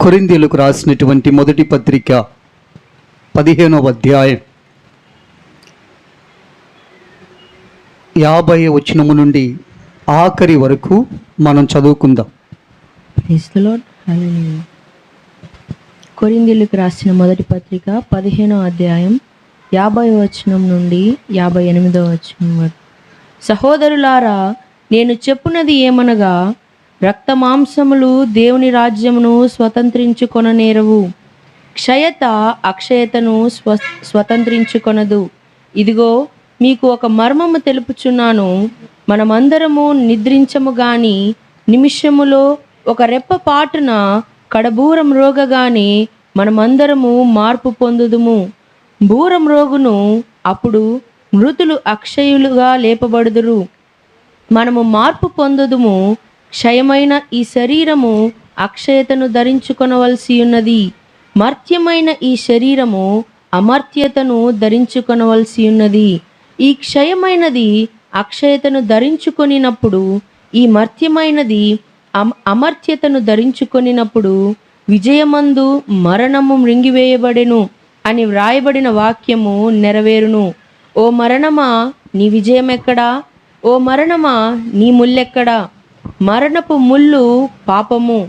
కొరిందీలకు రాసినటువంటి మొదటి పత్రిక పదిహేనవ అధ్యాయం. యాభై వచనము నుండి ఆఖరి వరకు మనం చదువుకుందాం. కొరిందీలకు రాసిన మొదటి పత్రిక పదిహేనో అధ్యాయం యాభై వచనం నుండి యాభై ఎనిమిదో వచనం వరకు. సహోదరులారా నేను చెప్పున్నది ఏమనగా రక్త మాంసములు దేవుని రాజ్యమును స్వతంత్రించుకొననేరవు. క్షయత అక్షయతను స్వ స్వతంత్రించుకొనదు. ఇదిగో మీకు ఒక మర్మము తెలుపుచున్నాను. మనమందరము నిద్రించము గాని నిమిషములో ఒక రెప్ప పాటున కడబూరం రోగగానే మనమందరము మార్పు పొందుదుము. బూరం రోగును అప్పుడు మృతులు అక్షయులుగా లేపబడుదురు. మనము మార్పు పొందుదుము. క్షయమైన ఈ శరీరము అక్షయతను ధరించుకొనవలసి ఉన్నది. మర్త్యమైన ఈ శరీరము అమర్త్యతను ధరించుకొనవలసి ఉన్నది. ఈ క్షయమైనది అక్షయతను ధరించుకొనినప్పుడు ఈ మర్త్యమైనది అమ అమర్త్యతను ధరించుకొనినప్పుడు విజయమందు మరణము మృంగివేయబడెను అని వ్రాయబడిన వాక్యము నెరవేరును. ఓ మరణమా నీ విజయం ఎక్కడా ఓ మరణమా నీ ముల్లెక్కడా? మరణపు ముళ్ళు పాపము.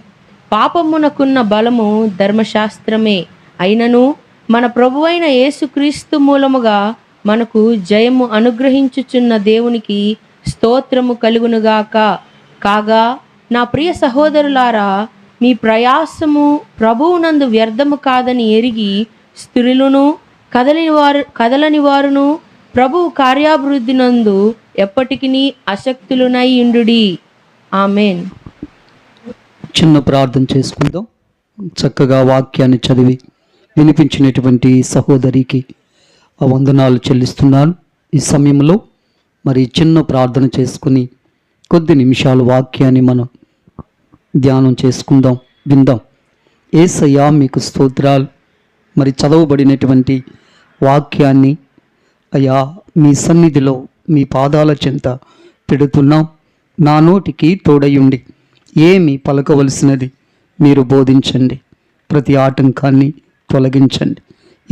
పాపమునకున్న బలము ధర్మశాస్త్రమే. అయినను మన ప్రభువైన యేసుక్రీస్తు మూలముగా మనకు జయము అనుగ్రహించుచున్న దేవునికి స్తోత్రము కలుగునుగాక. కాగా నా ప్రియ సహోదరులారా మీ ప్రయాసము ప్రభువునందు వ్యర్థము కాదని ఎరిగి స్త్రీలను కదలని వారు కదలని వారును ప్రభువు కార్యాభివృద్ధి నందు ఎప్పటికీ అశక్తులునై ఉండుడి. ఆమెన్. చిన్న ప్రార్థన చేసుకుందాం. చక్కగా వాక్యాన్ని చదివి వినిపించినటువంటి సహోదరికి వందనాలు చెల్లిస్తున్నాను. ఈ సమయంలో మరి చిన్న ప్రార్థన చేసుకుని కొద్ది నిమిషాలు వాక్యాన్ని మనం ధ్యానం చేసుకుందాం విందాం. ఏసయ్యా మీకు స్తోత్రాలు. మరి చదవబడినటువంటి వాక్యాన్ని అయ్యా మీ సన్నిధిలో మీ పాదాల చెంత పెడుతున్నాం. నా నోటికి తోడయుండి. ఏమి పలకవలసినది మీరు బోధించండి. ప్రతి ఆటంకాన్ని తొలగించండి.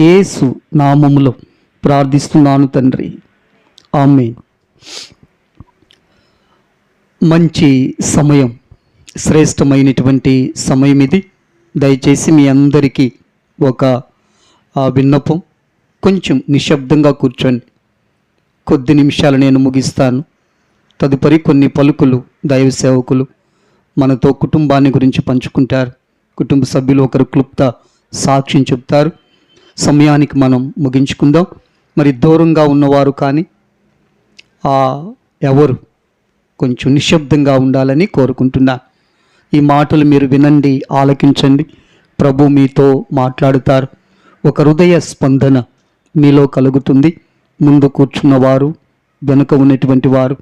ఏసు నామములో ప్రార్థిస్తున్నాను తండ్రి. ఆమె మంచి సమయం శ్రేష్టమైనటువంటి సమయం ఇది. దయచేసి మీ అందరికీ ఒక విన్నపం. కొంచెం నిశ్శబ్దంగా కూర్చోండి. కొద్ది నిమిషాలు నేను ముగిస్తాను. తదుపరి కొన్ని పలుకులు దైవ సేవకులు మనతో కుటుంబాన్ని గురించి పంచుకుంటారు. కుటుంబ సభ్యులు ఒకరు క్లుప్త సాక్ష్యం చెప్తారు సమయానికి మనం ముగించుకుందాం. మరి దూరంగా ఉన్నవారు కానీ ఆ ఎవరు కొంచెం నిశ్శబ్దంగా ఉండాలని కోరుకుంటున్నా. ఈ మాటలు మీరు వినండి ఆలకించండి. ప్రభు మీతో మాట్లాడుతారు. ఒక హృదయ స్పందన మీలో కలుగుతుంది. ముందు కూర్చున్నవారు వెనుక ఉన్నటువంటి వారు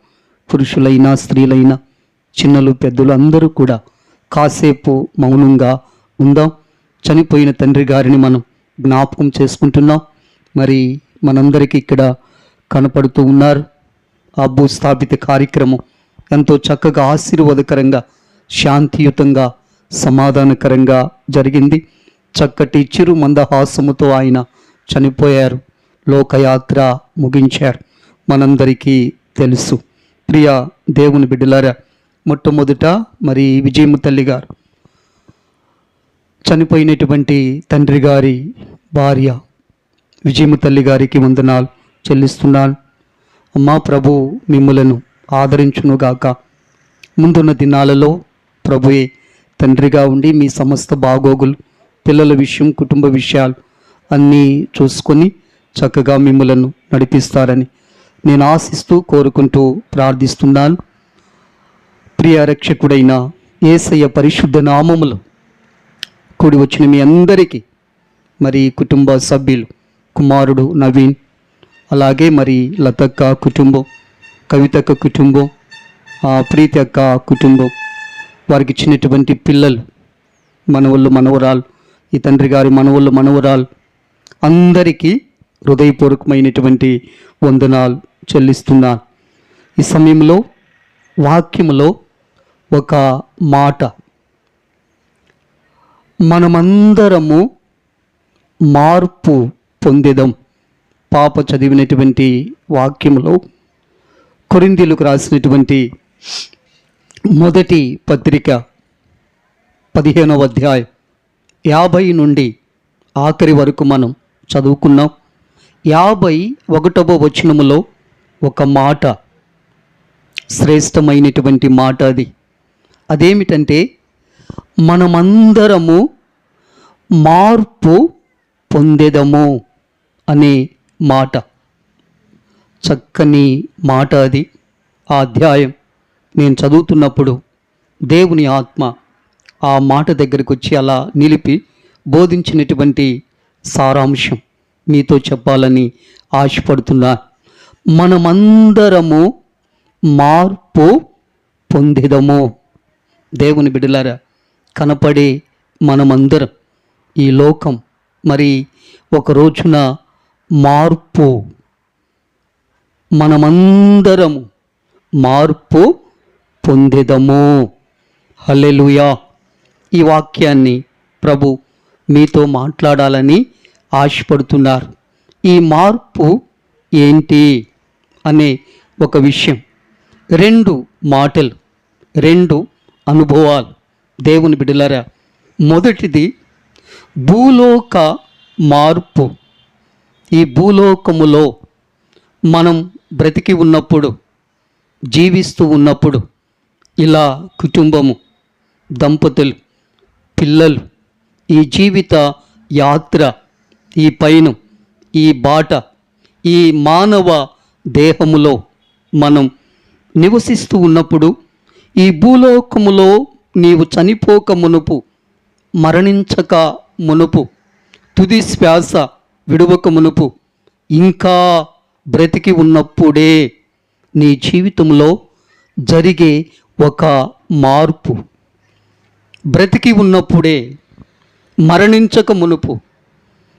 పురుషులైనా స్త్రీలైనా చిన్నలు పెద్దలు అందరూ కూడా కాసేపు మౌనంగా ఉందాం. చనిపోయిన తండ్రి గారిని మనం జ్ఞాపకం చేసుకుంటున్నాం. మరి మనందరికీ ఇక్కడ కనపడుతూ ఉన్నారు. ఆ భూస్థాపిత కార్యక్రమం ఎంతో చక్కగా ఆశీర్వాదకరంగా శాంతియుతంగా సమాధానకరంగా జరిగింది. చక్కటి చిరు మందహాసముతో ఆయన చనిపోయారు. లోకయాత్ర ముగించారు. మనందరికీ తెలుసు. ప్రియ దేవుని బిడ్డలారా మొట్టమొదట మరి విజయము తల్లి గారు చనిపోయినటువంటి తండ్రి గారి భార్య విజయము తల్లి గారికి వందనాలు చెల్లిస్తున్నాను. అమ్మా ప్రభు మిమ్మలను ఆదరించునుగాక. ముందున్న దినాలలో ప్రభుయే తండ్రిగా ఉండి మీ సమస్త బాగోగులు పిల్లల విషయం కుటుంబ విషయాలు అన్నీ చూసుకొని చక్కగా మిమ్మలను నడిపిస్తారని నేను ఆశిస్తూ కోరుకుంటూ ప్రార్థిస్తున్నాను. ప్రియ రక్షకుడైన ఏసయ్య పరిశుద్ధ నామములు కూడి వచ్చిన మీ అందరికీ మరి కుటుంబ సభ్యులు కుమారుడు నవీన్ అలాగే మరి లతక్క కుటుంబం కవితక్క కుటుంబం ఆ ప్రీతి అక్క కుటుంబం వారికి ఇచ్చినటువంటి పిల్లలు మనవళ్ళు మనవరాలు ఈ తండ్రి గారి మనవళ్ళు మనవరాలు అందరికీ హృదయపూర్వకమైనటువంటి వందనాలు చెల్లిస్తున్నాను. ఈ సమయంలో వాక్యములో ఒక మాట. మనమందరము మార్పు పొందేదం. పాప చదివినటువంటి వాక్యంలో కొరిందీలకు రాసినటువంటి మొదటి పత్రిక పదిహేనవ అధ్యాయం యాభై నుండి ఆఖరి వరకు మనం చదువుకున్నాం. యాభై ఒకటవ వచనములో ఒక మాట శ్రేష్టమైనటువంటి మాట అది. అదేమిటంటే మనమందరము మార్పు పొందెదము అనే మాట. చక్కని మాట అది. ఆ అధ్యాయం నేను చదువుతున్నప్పుడు దేవుని ఆత్మ ఆ మాట దగ్గరికి వచ్చి అలా నిలిపి బోధించినటువంటి సారాంశం. మీతో చెప్పాలని ఆశపడుతున్నా. మనమందరము మార్పు పొందిదము. దేవుని బిడ్డలారా కనపడే మనమందరం ఈ లోకం మరి ఒక రోజున మార్పు మనమందరము మార్పు పొందిదము. హల్లెలుయా. ఈ వాక్యాన్ని ప్రభు మీతో మాట్లాడాలని ఆశపడుతున్నారు. ఈ మార్పు ఏంటి? అనే ఒక విషయం. రెండు మాటలు రెండు అనుభవాలు. దేవుని బిడలరా మొదటిది భూలోక మార్పు. ఈ భూలోకములో మనం బ్రతికి ఉన్నప్పుడు జీవిస్తూ ఉన్నప్పుడు ఇలా కుటుంబము దంపతులు పిల్లలు ఈ జీవిత యాత్ర ఈ పైన ఈ బాట ఈ మానవ దేహములో మనం నివసిస్తూ ఉన్నప్పుడు ఈ భూలోకములో నీవు చనిపోక మునుపు మరణించక మునుపు తుది శ్వాస విడువక మునుపు ఇంకా బ్రతికి ఉన్నప్పుడే నీ జీవితంలో జరిగే ఒక మార్పు. బ్రతికి ఉన్నప్పుడే మరణించక మునుపు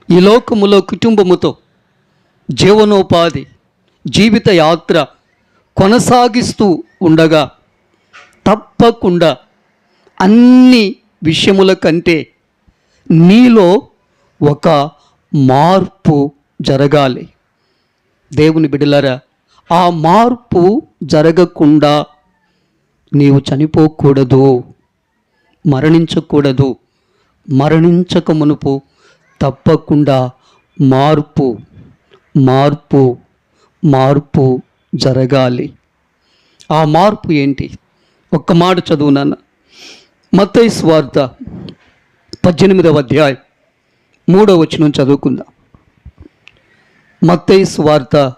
ఈ లోకములో కుటుంబముతో జీవనోపాధి జీవిత యాత్ర కొనసాగిస్తూ ఉండగా తప్పకుండా అన్ని విషయముల కంటే నీలో ఒక మార్పు జరగాలి. దేవుని బిడలరా ఆ మార్పు జరగకుండా నీవు చనిపోకూడదు మరణించకూడదు మరణించక మునుపు తప్పకుండా మార్పు మార్పు మార్పు జరగాలి. ఆ మార్పు ఏంటి? ఒక్క మాట చదువు నాన్న. మత్తయి స్వార్థ పద్దెనిమిదవ అధ్యాయం మూడవ వచనం చదువుకుందాం. మత్తయి స్వార్థ.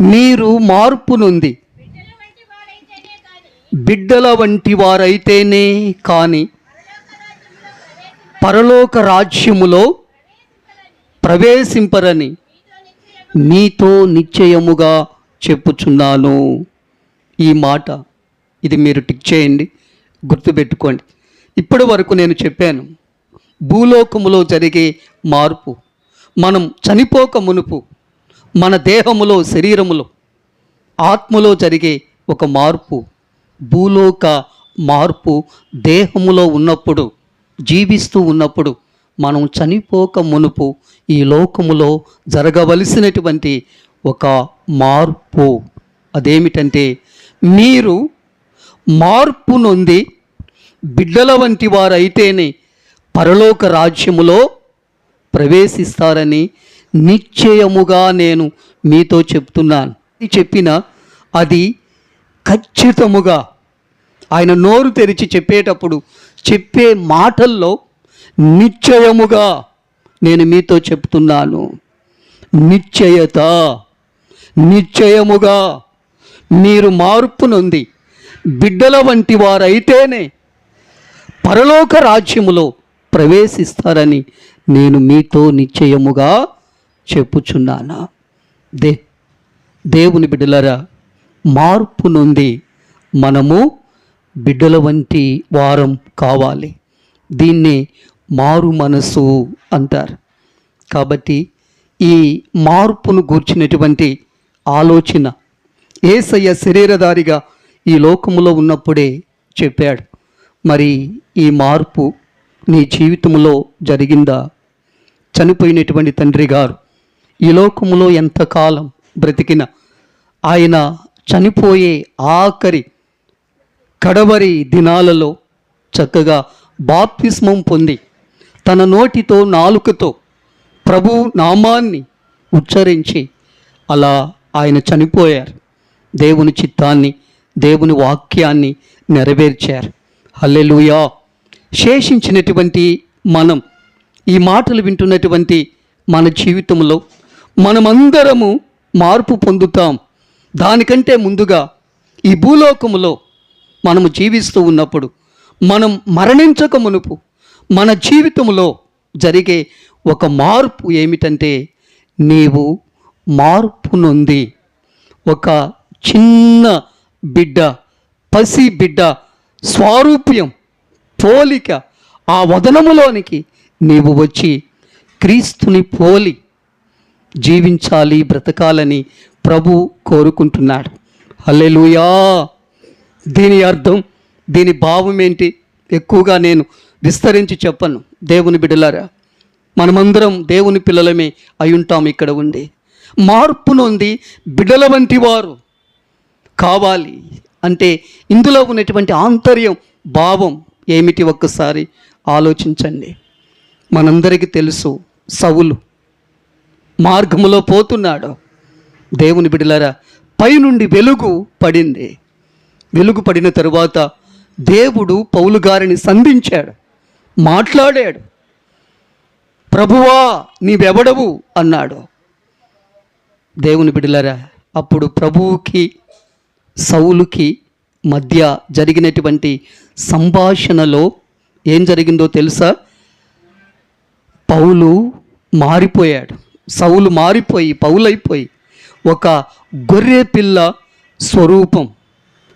మీరు మార్పు నుండి బిడ్డల వంటి వారైతేనే కానీ పరలోక రాజ్యములో ప్రవేశింపరని మీతో నిశ్చయముగా చెప్పుచున్నాను. ఈ మాట ఇది మీరు టిక్ చేయండి గుర్తుపెట్టుకోండి. ఇప్పటి వరకు నేను చెప్పాను భూలోకములో జరిగే మార్పు మనం చనిపోక మునుపు మన దేహములో శరీరములో ఆత్మలో జరిగే ఒక మార్పు భూలోక మార్పు దేహములో ఉన్నప్పుడు జీవిస్తూ ఉన్నప్పుడు మనం చనిపోక మునుపు ఈ లోకములో జరగవలసినటువంటి ఒక మార్పు అదేమిటంటే మీరు మార్పు నొంది బిడ్డల వంటి వారైతేనే పరలోక రాజ్యములో ప్రవేశిస్తారని నిశ్చయముగా నేను మీతో చెప్తున్నాను. చెప్పిన అది ఖచ్చితముగా ఆయన నోరు తెరిచి చెప్పేటప్పుడు చెప్పే మాటల్లో నిశ్చయముగా నేను మీతో చెప్తున్నాను. నిశ్చయత నిశ్చయముగా మీరు మార్పు నొంది బిడ్డల వంటి వారైతేనే పరలోక రాజ్యములో ప్రవేశిస్తారని నేను మీతో నిశ్చయముగా చెప్పుచున్నానా? దే దేవుని బిడ్డలరా మార్పు నుండి మనము బిడ్డల వంటి వారం కావాలి. దీన్ని మారు మనసు అంటారు. కాబట్టి ఈ మార్పును గూర్చినటువంటి ఆలోచన ఏసయ్య శరీరధారిగా ఈ లోకములో ఉన్నప్పుడే చెప్పాడు. మరి ఈ మార్పు నీ జీవితంలో జరిగిందా? చనిపోయినటువంటి తండ్రి గారు ఈ లోకములో ఎంతకాలం బ్రతికిన ఆయన చనిపోయే ఆఖరి కడవరి దినాలలో చక్కగా బాప్తిస్మం పొంది తన నోటితో నాలుకతో ప్రభు నామాన్ని ఉచ్చరించి అలా ఆయన చనిపోయారు. దేవుని చిత్తాన్ని దేవుని వాక్యాన్ని నెరవేర్చారు. హల్లెలుయా! శేషించినటువంటి మనం ఈ మాటలు వింటున్నటువంటి మన జీవితంలో మనమందరము మార్పు పొందుతాం. దానికంటే ముందుగా ఈ భూలోకములో మనము జీవిస్తూ ఉన్నప్పుడు మనం మరణించక మునుపు మన జీవితంలో జరిగే ఒక మార్పు ఏమిటంటే నీవు మార్పు నొంది ఒక చిన్న బిడ్డ పసి బిడ్డ స్వారూప్యం పోలిక ఆ వదనములోనికి నీవు వచ్చి క్రీస్తుని పోలి జీవించాలి బ్రతకాలని ప్రభు కోరుకుంటున్నాడు. హల్లెలూయా! దీని అర్థం దీని భావం ఏంటి? ఎక్కువగా నేను విస్తరించి చెప్పను దేవుని బిడ్డలారా మనమందరం దేవుని పిల్లలమే అయ్యుంటాం ఇక్కడ ఉండి. మార్పు నొంది బిడ్డల వంటి వారు కావాలి అంటే ఇందులో ఉన్నటువంటి ఆంతర్యం భావం ఏమిటి ఒక్కసారి ఆలోచించండి. మనందరికీ తెలుసు సవులు మార్గములో పోతున్నాడు. దేవుని బిడలరా పైనుండి వెలుగు పడింది. వెలుగుపడిన తరువాత దేవుడు పౌలు గారిని సంధించాడు మాట్లాడాడు. ప్రభువా నీవెవడవు? అన్నాడు. దేవుని బిడలరా అప్పుడు ప్రభువుకి సౌలుకి మధ్య జరిగినటువంటి సంభాషణలో ఏం జరిగిందో తెలుసా? పౌలు మారిపోయాడు. సౌలు మారిపోయి పౌలైపోయి ఒక గొర్రె పిల్ల స్వరూపం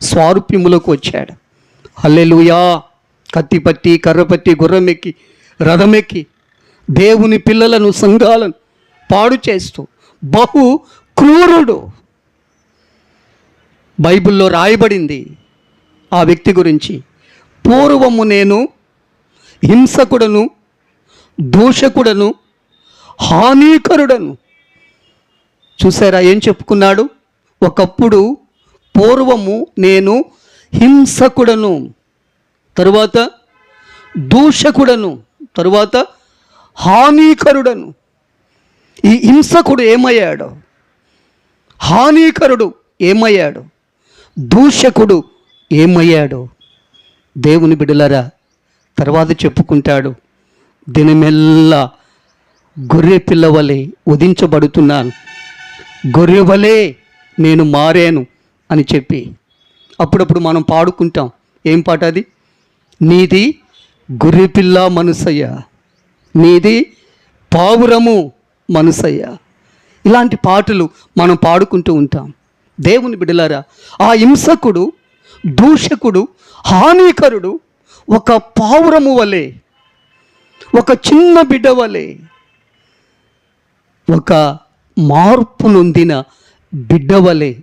స్వారూప్యములకు వచ్చాడు. అల్లెలుయా కత్తి పట్టి కర్ర పట్టి గుర్రమెక్కి రథమెక్కి దేవుని పిల్లలను సంఘాలను పాడు చేస్తూ బహు క్రూరుడు. బైబిల్లో రాయబడింది ఆ వ్యక్తి గురించి. పూర్వము నేను హింసకుడను దూషకుడను హానికరుడను. చూసారా ఏం చెప్పుకున్నాడు? ఒకప్పుడు పూర్వము నేను హింసకుడను తరువాత దూషకుడను తరువాత హానికరుడను. ఈ హింసకుడు ఏమయ్యాడు? హానికరుడు ఏమయ్యాడు? దూషకుడు ఏమయ్యాడు? దేవుని బిడలరా తర్వాత చెప్పుకుంటాడు. దినమెల్లా గొర్రె పిల్లవలే ఉదించబడుతున్నాను. గొర్రె వలే నేను మారాను. అని చెప్పి అప్పుడప్పుడు మనం పాడుకుంటాం. ఏం పాట అది? నీది గుర్రిపిల్ల మనసయ్య. నీది పావురము మనసయ్య. ఇలాంటి పాటలు మనం పాడుకుంటూ ఉంటాం. దేవుని బిడలారా ఆ హింసకుడు దూషకుడు హానికరుడు ఒక పావురము వలె ఒక చిన్న బిడ్డ వలె ఒక మార్పు నొందిన బిడ్డ వలె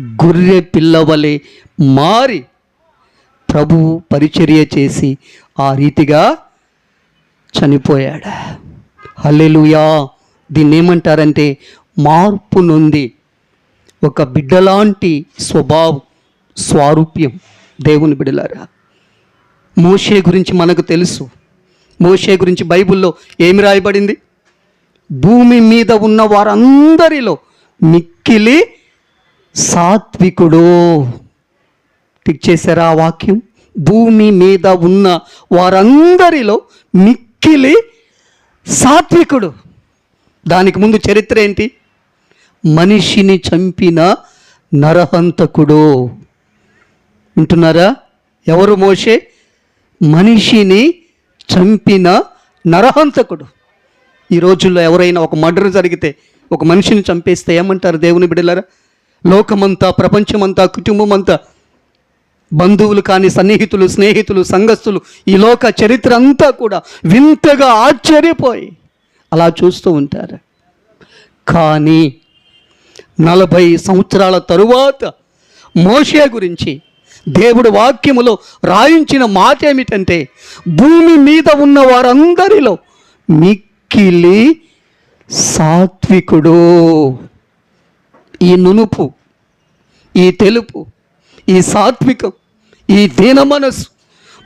గొర్రె పిల్లవలే మారి ప్రభువు పరిచర్య చేసి ఆ రీతిగా చనిపోయాడు. హల్లెలుయా. దీన్ని ఏమంటారంటే మార్పు నొంది. ఒక బిడ్డలాంటి స్వభావం స్వారూప్యం దేవుని బిడలారా మోషే గురించి మనకు తెలుసు. మోషే గురించి బైబిల్లో ఏమి రాయబడింది? భూమి మీద ఉన్న వారందరిలో మిక్కిలి సాత్వికుడు. టిక్ చేశారా ఆ వాక్యం? భూమి మీద ఉన్న వారందరిలో మిక్కిలి సాత్వికుడు. దానికి ముందు చరిత్ర ఏంటి? మనిషిని చంపిన నరహంతకుడు. వింటున్నారా? ఎవరు మోషే? మనిషిని చంపిన నరహంతకుడు. ఈ రోజుల్లో ఎవరైనా ఒక మర్డర్ జరిగితే ఒక మనిషిని చంపేస్తే ఏమంటారు దేవుని బిడ్డలారా? లోకమంతా ప్రపంచమంతా కుటుంబమంతా బంధువులు కానీ సన్నిహితులు స్నేహితులు సంఘస్థులు ఈ లోక చరిత్ర అంతా కూడా వింతగా ఆశ్చర్యపోయి అలా చూస్తూ ఉంటారు. కానీ నలభై సంవత్సరాల తరువాత మోషే గురించి దేవుడు వాక్యములో రాయించిన మాట ఏమిటంటే భూమి మీద ఉన్న వారందరిలో మిక్కిలి సాత్వికుడు. ఈ నునుపు ఈ తెలుపు ఈ సాత్వికం ఈ దీన మనసు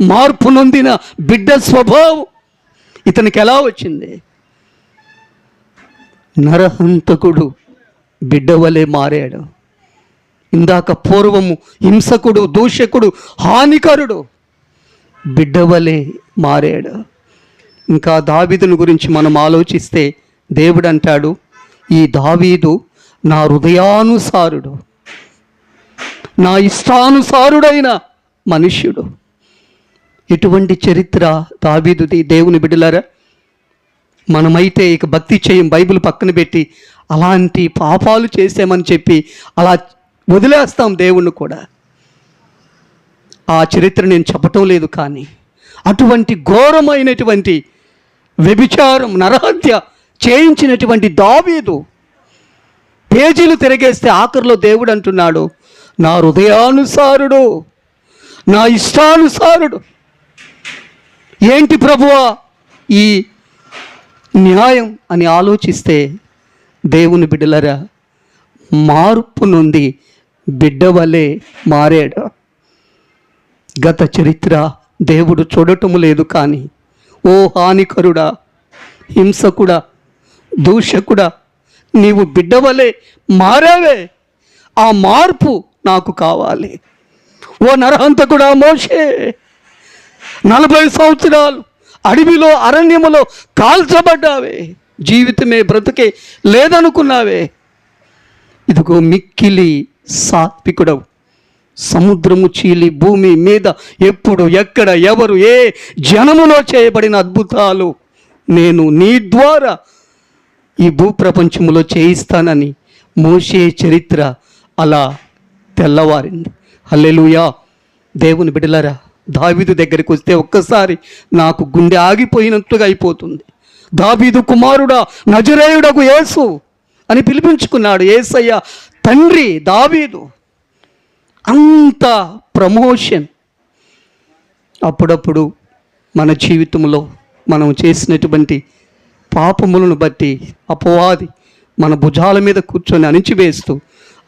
మార్పు నొందిన బిడ్డ స్వభావం ఇతనికి ఎలా వచ్చింది? నరహంతకుడు బిడ్డ వలె మారాడు. ఇందాక పూర్వము హింసకుడు దూషకుడు హానికరుడు బిడ్డ వలె మారాడు. ఇంకా దావీదుని గురించి మనం ఆలోచిస్తే దేవుడు అంటాడు ఈ దావీదు నా హృదయానుసారుడు నా ఇష్టానుసారుడైన మనుష్యుడు. ఇటువంటి చరిత్ర దావీదుది దేవుని బిడ్డలారా మనమైతే ఇక భక్తి చేయం బైబిల్ పక్కన పెట్టి అలాంటి పాపాలు చేసామని చెప్పి అలా వదిలేస్తాం దేవుణ్ణి కూడా. ఆ చరిత్ర నేను చెప్పటం లేదు కానీ అటువంటి ఘోరమైనటువంటి వ్యభిచారం నరహత్య చేయించినటువంటి దావీదు పేజీలు తిరగేస్తే ఆఖరిలో దేవుడు అంటున్నాడు నా హృదయానుసారుడు నా ఇష్టానుసారుడు. ఏంటి ప్రభువా? ఈ న్యాయం అని ఆలోచిస్తే దేవుని బిడ్డలరా మార్పు నుండి బిడ్డ వలె మారాడు. గత చరిత్ర దేవుడు చూడటము లేదు కానీ ఓ హానికరుడా హింసకుడా దూషకుడా నీవు బిడ్డవలే మారావే. ఆ మార్పు నాకు కావాలి. ఓ నరహంతకుడా మోషే నలభై సంవత్సరాలు అడవిలో అరణ్యములో కాల్చబడ్డావే. జీవితమే బ్రతుకే లేదనుకున్నావే. ఇదిగో మిక్కిలి సాత్వికుడవు. సముద్రము చీలి భూమి మీద ఎప్పుడు ఎక్కడ ఎవరు ఏ జనములో చేయబడిన అద్భుతాలు. నేను నీ ద్వారా ఈ భూప్రపంచములో చేయిస్తానని మోసే చరిత్ర అలా తెల్లవారింది. హల్లెలుయా. దేవుని బిడలరా దావీదు దగ్గరికి వస్తే ఒక్కసారి నాకు గుండె ఆగిపోయినట్లుగా అయిపోతుంది. దావీదు కుమారుడా నజరేయుడకు యేసు అని పిలిపించుకున్నాడు ఏసయ్య తండ్రి దావీదు. అంత ప్రమోషన్. అప్పుడప్పుడు మన జీవితంలో మనం చేసినటువంటి పాపములను బట్టి అపవాది మన భుజాల మీద కూర్చొని అణిచివేస్తూ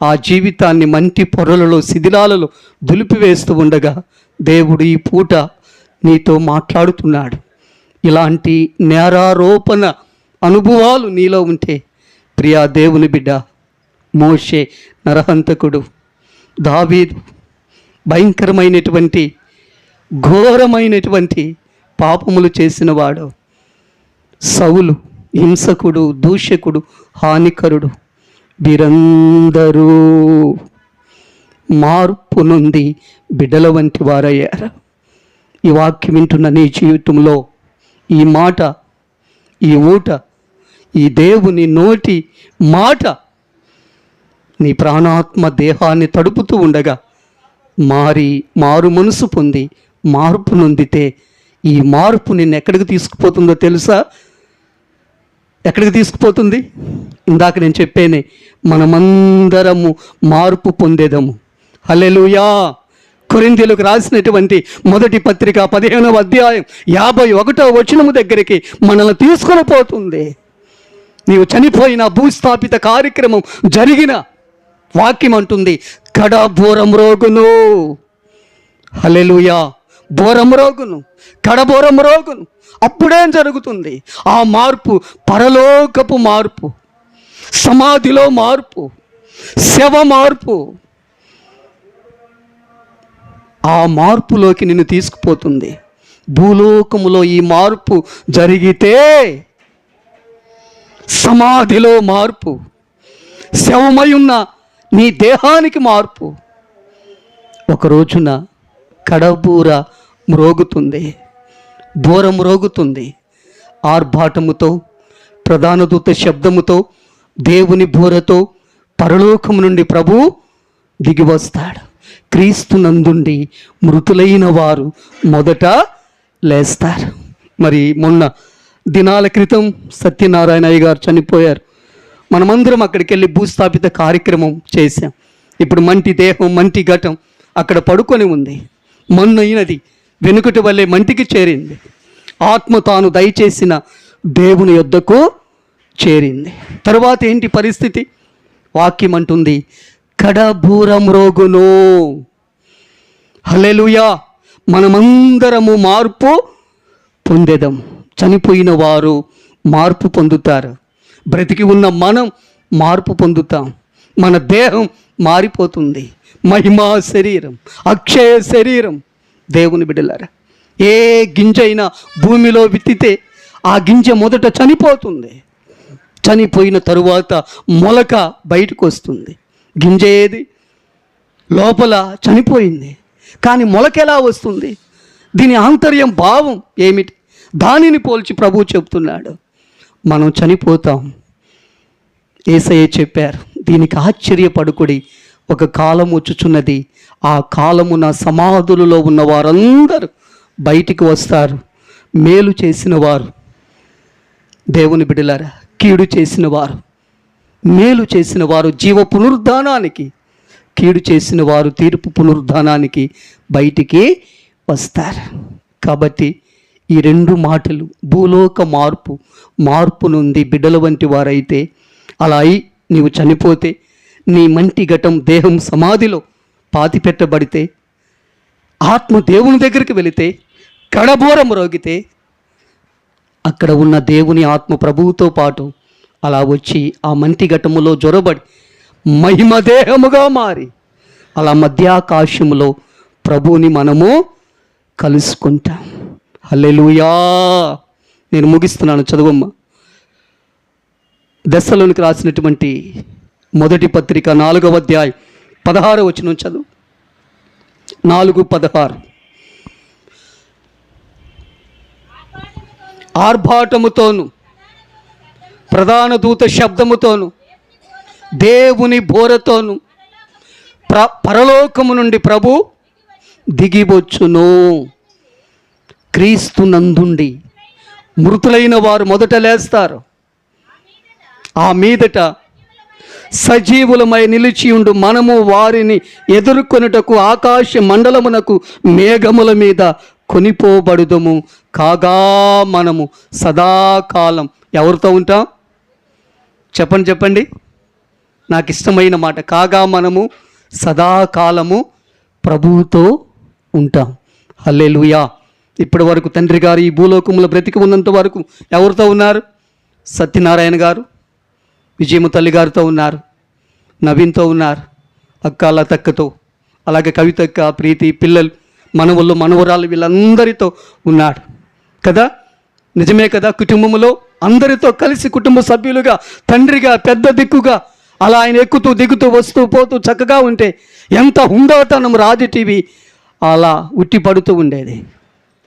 ఆ జీవితాన్ని మంటి పొరలలో శిథిలాలలో దులిపివేస్తూ ఉండగా దేవుడు ఈ పూట నీతో మాట్లాడుతున్నాడు. ఇలాంటి నేరారోపణ అనుభవాలు నీలో ఉంటే ప్రియా దేవుని బిడ్డ మోషే నరహంతకుడు దావీదు భయంకరమైనటువంటి ఘోరమైనటువంటి పాపములు చేసినవాడు సౌలు హింసకుడు దూషకుడు హానికరుడు వీరందరూ మార్పు నుండి బిడ్డల వంటి వారయ్యారు. ఈ వాక్యం వింటున్న నీ జీవితంలో ఈ మాట ఈ ఊట ఈ దేవుని నోటి మాట నీ ప్రాణాత్మ దేహాన్ని తడుపుతూ ఉండగా మారి మారు మనసు పొంది మార్పు నొందితే ఈ మార్పు నిన్ను ఎక్కడికి తీసుకుపోతుందో తెలుసా? ఎక్కడికి తీసుకుపోతుంది? ఇందాక నేను చెప్పేనే మనమందరము మార్పు పొందేదము. హలెలుయా కొరింథీలకు రాసినటువంటి మొదటి పత్రిక పదిహేనవ అధ్యాయం యాభై ఒకటో వచనము దగ్గరికి మనల్ని తీసుకొని పోతుంది. నీవు చనిపోయిన భూస్థాపిత కార్యక్రమం జరిగిన వాక్యం అంటుంది కడ బోరం రోగును. హలెలుయా బోరం రోగును. కడబోరం రోగును. అప్పుడేం జరుగుతుంది? ఆ మార్పు పరలోకపు మార్పు సమాధిలో మార్పు శవ మార్పు. ఆ మార్పులోకి నిన్ను తీసుకుపోతుంది. భూలోకములో ఈ మార్పు జరిగితే సమాధిలో మార్పు శవమై ఉన్న నీ దేహానికి మార్పు. ఒక రోజున కడబూర మ్రోగుతుంది. దూరం మ్రోగుతుంది. ఆర్భాటముతో ప్రధాన దూత శబ్దముతో దేవుని బూరతో పరలోకము నుండి ప్రభు దిగి వస్తాడు. క్రీస్తు నందుండి మృతులైన వారు మొదట లేస్తారు. మరి మొన్న దినాల క్రితం సత్యనారాయణ అయ్య గారు చనిపోయారు. మనమందరం అక్కడికి వెళ్ళి భూస్థాపిత కార్యక్రమం చేశాం. ఇప్పుడు మంటి దేహం మంటి ఘటం అక్కడ పడుకొని ఉంది. మన్నైనది వెనుకటి వల్లే మంటికి చేరింది. ఆత్మ తాను దయచేసిన దేవుని యొద్దకు చేరింది. తరువాత ఏంటి పరిస్థితి? వాక్యం అంటుంది కడబూరం రోగును. హలెలుయా మనమందరము మార్పు పొందేదం. చనిపోయిన వారు మార్పు పొందుతారు. బ్రతికి ఉన్న మనం మార్పు పొందుతాం. మన దేహం మారిపోతుంది. మహిమా శరీరం అక్షయ శరీరం దేవుని బిడ్డలారా ఏ గింజ అయినా భూమిలో విత్తితే ఆ గింజ మొదట చనిపోతుంది. చనిపోయిన తరువాత మొలక బయటకు వస్తుంది. గింజ ఏది? లోపల చనిపోయింది. కానీ మొలక ఎలా వస్తుంది? దీని ఆంతర్యం భావం ఏమిటి? దానిని పోల్చి ప్రభువు చెప్తున్నాడు. మనం చనిపోతాం. ఏసయ్య చెప్పారు దీనికి ఆశ్చర్యపడుకుడి. ఒక కాలం వచ్చుచున్నది. ఆ కాలమున సమాధులలో ఉన్న వారందరూ బయటికి వస్తారు. మేలు చేసిన వారు. దేవుని బిడ్డలారా కీడు చేసిన వారు. మేలు చేసిన వారు జీవ పునరుద్ధానానికి కీడు చేసిన వారు తీర్పు పునరుద్ధానానికి బయటికి వస్తారు. కాబట్టి ఈ రెండు మాటలు భూలోక మార్పు మార్పు నుండి బిడ్డల వంటి వారైతే అలా అయి నీవు చనిపోతే నీ మంటి ఘటం దేహం సమాధిలో పాతి పెట్టబడితే ఆత్మ దేవుని దగ్గరికి వెళితే కడబోరం రోగితే అక్కడ ఉన్న దేవుని ఆత్మ ప్రభువుతో పాటు అలా వచ్చి ఆ మంటి ఘటములో జొరబడి మహిమ దేహముగా మారి అలా మధ్యాకాశములో ప్రభువుని మనము కలుసుకుంటాం. హల్లెలూయా! నేను ముగిస్తున్నాను చదువమ్మ. దశలోనికి రాసినటువంటి మొదటి పత్రిక నాలుగవ అధ్యాయం పదహారు వచ్చిన చదువు. నాలుగు పదహారు. ఆర్భాటముతోను ప్రధాన దూత శబ్దముతోను దేవుని బోరతోను ప్ర పరలోకము నుండి ప్రభు దిగివచ్చును. క్రీస్తు నందుండి. మృతులైన వారు మొదట లేస్తారు. ఆ మీదట సజీవులమై నిలిచియుండు మనము వారిని ఎదుర్కొనుటకు ఆకాశ మండలమునకు మేఘముల మీద కొనిపోబడుదము. కాగా మనము సదాకాలం ఎవరితో ఉంటాం? చెప్పండి చెప్పండి. నాకు ఇష్టమైన మాట. కాగా మనము సదాకాలము ప్రభువుతో ఉంటాం. హల్లెలూయా. ఇప్పటి వరకు తండ్రి గారు ఈ భూలోకములో బ్రతికి ఉన్నంత వరకు ఎవరితో ఉన్నారు? సత్యనారాయణ గారు. విజయము తల్లి గారితో ఉన్నారు నవీన్తో ఉన్నారు అక్క లతక్కతో అలాగే కవితక్క ప్రీతి పిల్లలు మనవళ్ళు మనవరాలు వీళ్ళందరితో ఉన్నాడు. కదా? నిజమే కదా? కుటుంబంలో అందరితో కలిసి కుటుంబ సభ్యులుగా తండ్రిగా పెద్ద దిక్కుగా అలా ఆయన ఎక్కుతూ దిగుతూ వస్తూ పోతూ చక్కగా ఉంటే ఎంత హుందాతనం రాజు టీవీ అలా ఉట్టి పడుతూ ఉండేది.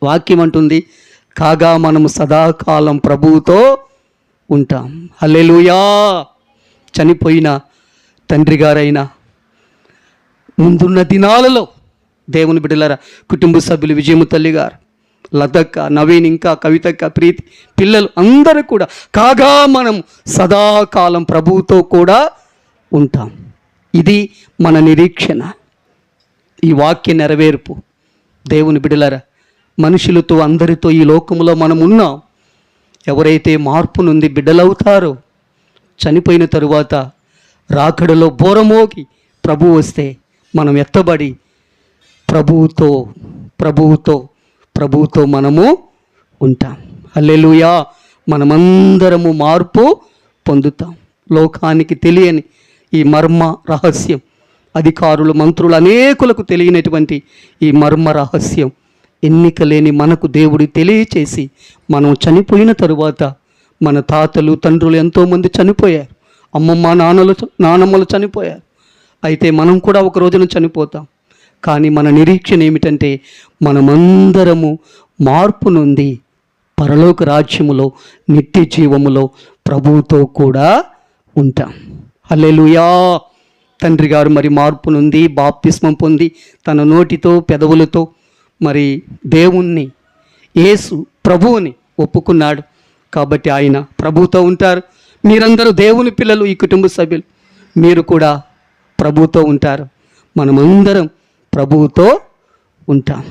వాక్యం అంటుంది కాగా మనము సదాకాలం ప్రభువుతో ఉంటాం. అల్లెలుయా చనిపోయిన తండ్రి గారైనా ముందున్న దినాలలో దేవుని బిడ్డలారా కుటుంబ సభ్యులు విజయము తల్లి గారు లతక్క నవీన్ ఇంకా కవితక్క ప్రీతి పిల్లలు అందరూ కూడా కాగా మనం సదాకాలం ప్రభువుతో కూడా ఉంటాం. ఇది మన నిరీక్షణ. ఈ వాక్య నెరవేర్పు. దేవుని బిడలరా మనుషులతో అందరితో ఈ లోకంలో మనం ఉన్నాం. ఎవరైతే మార్పు నుండి బిడ్డలవుతారో చనిపోయిన తరువాత రాకడలో బోరమోగి ప్రభు వస్తే మనం ఎత్తబడి ప్రభువుతో ప్రభువుతో ప్రభువుతో మనము ఉంటాం. అల్లెలుయా మనమందరము మార్పు పొందుతాం. లోకానికి తెలియని ఈ మర్మ రహస్యం అధికారులు మంత్రులు అనేకులకు తెలియనటువంటి ఈ మర్మ రహస్యం ఎన్నిక లేని మనకు దేవుడి తెలియచేసి మనం చనిపోయిన తరువాత మన తాతలు తండ్రులు ఎంతోమంది చనిపోయారు. అమ్మమ్మ నాన్నలు నానమ్మలు చనిపోయారు. అయితే మనం కూడా ఒక రోజున చనిపోతాం. కానీ మన నిరీక్షణ ఏమిటంటే మనమందరము మార్పు నుండి పరలోక రాజ్యములో నిత్య జీవములో ప్రభువుతో కూడా ఉంటాం. హల్లెలూయా! తండ్రి గారు మరి మార్పు నుండి బాప్తిస్మం పొంది తన నోటితో పెదవులతో మరి దేవుణ్ణి యేసు ప్రభువుని ఒప్పుకున్నాడు. కాబట్టి ఆయన ప్రభుతో ఉంటారు. మీరందరూ దేవుని పిల్లలు ఈ కుటుంబ సభ్యులు. మీరు కూడా ప్రభుతో ఉంటారు. మనమందరం ప్రభువుతో ఉంటాం.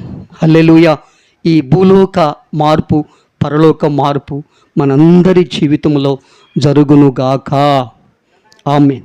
హల్లెలూయా. ఈ భూలోక మార్పు పరలోక మార్పు మనందరి జీవితంలో జరుగునుగాక. ఆమెన్.